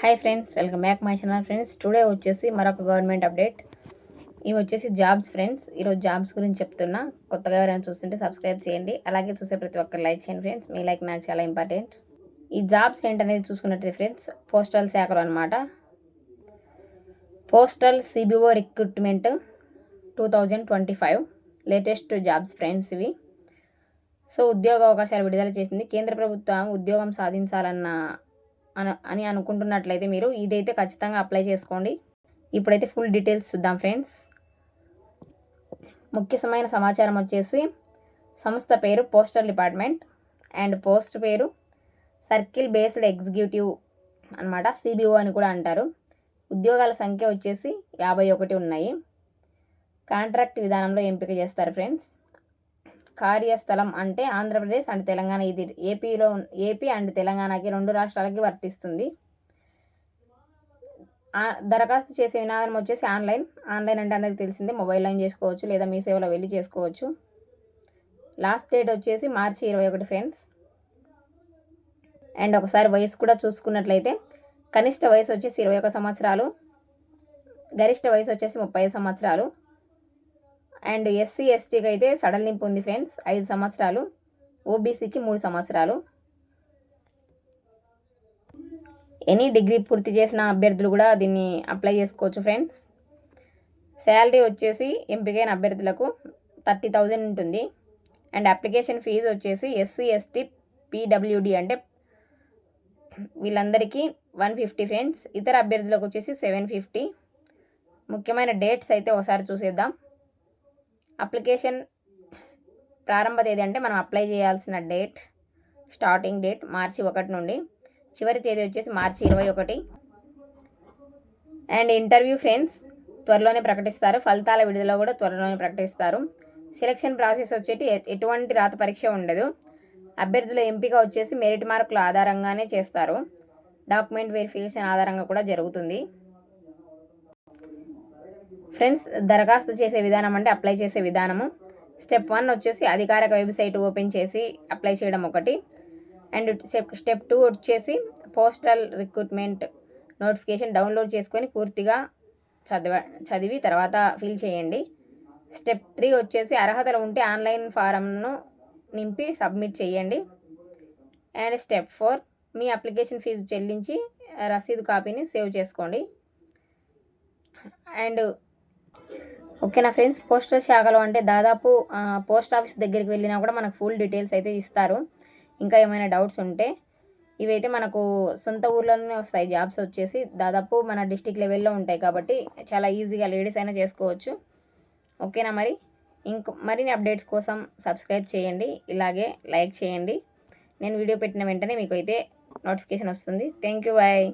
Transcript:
Hi friends welcome back my channel friends today వచ్చేసి మరొక government update ఇవి వచ్చేసి జాబ్స్ ఫ్రెండ్స్ ఈరోజు జాబ్స్ గురించి చెప్తున్నా. కొత్తగా ఎవరైనా చూస్తుంటే సబ్స్క్రైబ్ చేయండి. అలాగే చూసే ప్రతి ఒక్కరు లైక్ చేయండి ఫ్రెండ్స్ మీ లైక్ నాకు చాలా ఇంపార్టెంట్ ఈ జాబ్స్ ఏంటనేది చూసుకున్నట్టు ఫ్రెండ్స్ పోస్టల్ శాఖలో అనమాట postal CBO recruitment two thousand twenty five latest jobs friends ఇవి. సో ఉద్యోగ అవకాశాలు విడుదల చేసింది. కేంద్ర ప్రభుత్వం ఉద్యోగం సాధించాలన్న అను అని అనుకుంటున్నట్లయితే మీరు ఇదైతే ఖచ్చితంగా అప్లై చేసుకోండి. ఇప్పుడైతే ఫుల్ డీటెయిల్స్ చూద్దాం ఫ్రెండ్స్. ముఖ్యమైన సమాచారం వచ్చేసి సంస్థ పేరు పోస్టల్ డిపార్ట్మెంట్ అండ్ పోస్ట్ పేరు సర్కిల్ బేస్డ్ ఎగ్జిక్యూటివ్ అనమాట సిబిఓ అని కూడా అంటారు. ఉద్యోగాల సంఖ్య వచ్చేసి యాభై ఒకటి ఉన్నాయి. కాంట్రాక్ట్ విధానంలో ఎంపిక చేస్తారు ఫ్రెండ్స్. కార్యస్థలం అంటే ఆంధ్రప్రదేశ్ అండ్ తెలంగాణ. ఇది ఏపీలో ఏపీ అండ్ తెలంగాణకి రెండు రాష్ట్రాలకి వర్తిస్తుంది. దరఖాస్తు చేసే విధానం వచ్చేసి ఆన్లైన్. ఆన్లైన్ అంటే అందరికి తెలిసిందే మొబైల్ లైన్ చేసుకోవచ్చు లేదా మీ సేవలో వెళ్ళి చేసుకోవచ్చు. లాస్ట్ డేట్ వచ్చేసి మార్చి ఇరవై ఒకటి ఫ్రెండ్స్. అండ్ ఒకసారి వయసు కూడా చూసుకున్నట్లయితే కనిష్ట వయసు వచ్చేసి ఇరవై ఒక సంవత్సరాలు గరిష్ట వయసు వచ్చేసి ముప్పై సంవత్సరాలు అండ్ ఎస్సీ ఎస్టీకి అయితే సడలింపు ఉంది ఫ్రెండ్స్. ఐదు సంవత్సరాలు. ఓబీసీకి మూడు సంవత్సరాలు. ఎనీ డిగ్రీ పూర్తి చేసిన అభ్యర్థులు కూడా దీన్ని అప్లై చేసుకోవచ్చు ఫ్రెండ్స్. శాలరీ వచ్చేసి ఎంపికైన అభ్యర్థులకు థర్టీ థౌజండ్ ఉంటుంది. అండ్ అప్లికేషన్ ఫీజు వచ్చేసి ఎస్సీ ఎస్టీ పీడబ్ల్యూడి అంటే వీళ్ళందరికీ వన్ ఫిఫ్టీ ఫ్రెండ్స్. ఇతర అభ్యర్థులకు వచ్చేసి సెవెన్ ఫిఫ్టీ. ముఖ్యమైన డేట్స్ అయితే ఒకసారి చూసేద్దాం. అప్లికేషన్ ప్రారంభ తేదీ అంటే మనం అప్లై చేయాల్సిన డేట్ స్టార్టింగ్ డేట్ మార్చి ఒకటి నుండి చివరి తేదీ వచ్చేసి మార్చి ఇరవై ఒకటి. అండ్ ఇంటర్వ్యూ ఫ్రెండ్స్ త్వరలోనే ప్రకటిస్తారు. ఫలితాల విడుదల కూడా త్వరలోనే ప్రకటిస్తారు. సెలక్షన్ ప్రాసెస్ వచ్చేటి ఎటువంటి రాత పరీక్ష ఉండదు. అభ్యర్థుల ఎంపిక వచ్చేసి మెరిట్ మార్కుల ఆధారంగానే చేస్తారు. డాక్యుమెంట్ వెరిఫికేషన్ ఆధారంగా కూడా జరుగుతుంది. ఫ్రెండ్స్ దరఖాస్తు చేసే విధానం అంటే అప్లై చేసే విధానము. స్టెప్ వన్ వచ్చేసి అధికారిక వెబ్సైట్ ఓపెన్ చేసి అప్లై చేయడం ఒకటి. అండ్ స్టెప్ స్టెప్ టూ వచ్చేసి పోస్టల్ రిక్రూట్మెంట్ నోటిఫికేషన్ డౌన్లోడ్ చేసుకొని పూర్తిగా చదివ చదివి తర్వాత ఫిల్ చేయండి. స్టెప్ త్రీ వచ్చేసి అర్హతలు ఉంటే ఆన్లైన్ ఫారంను నింపి సబ్మిట్ చేయండి. అండ్ స్టెప్ ఫోర్ మీ అప్లికేషన్ ఫీజు చెల్లించి రసీదు కాపీని సేవ్ చేసుకోండి. అండ్ ఓకేనా ఫ్రెండ్స్ పోస్టల్ శాఖలో అంటే దాదాపు పోస్ట్ ఆఫీస్ దగ్గరికి వెళ్ళినా కూడా మనకు ఫుల్ డీటెయిల్స్ అయితే ఇస్తారు. ఇంకా ఏమైనా డౌట్స్ ఉంటే ఇవైతే మనకు సొంత ఊర్లోనే వస్తాయి. జాబ్స్ వచ్చేసి దాదాపు మన డిస్టిక్ లెవెల్లో ఉంటాయి కాబట్టి చాలా ఈజీగా లేడీస్ అయినా చేసుకోవచ్చు. ఓకేనా మరి? ఇంకో మరిన్ని అప్డేట్స్ కోసం సబ్స్క్రైబ్ చేయండి. ఇలాగే లైక్ చేయండి. నేను వీడియో పెట్టిన వెంటనే మీకు అయితే నోటిఫికేషన్ వస్తుంది. Thank you bye.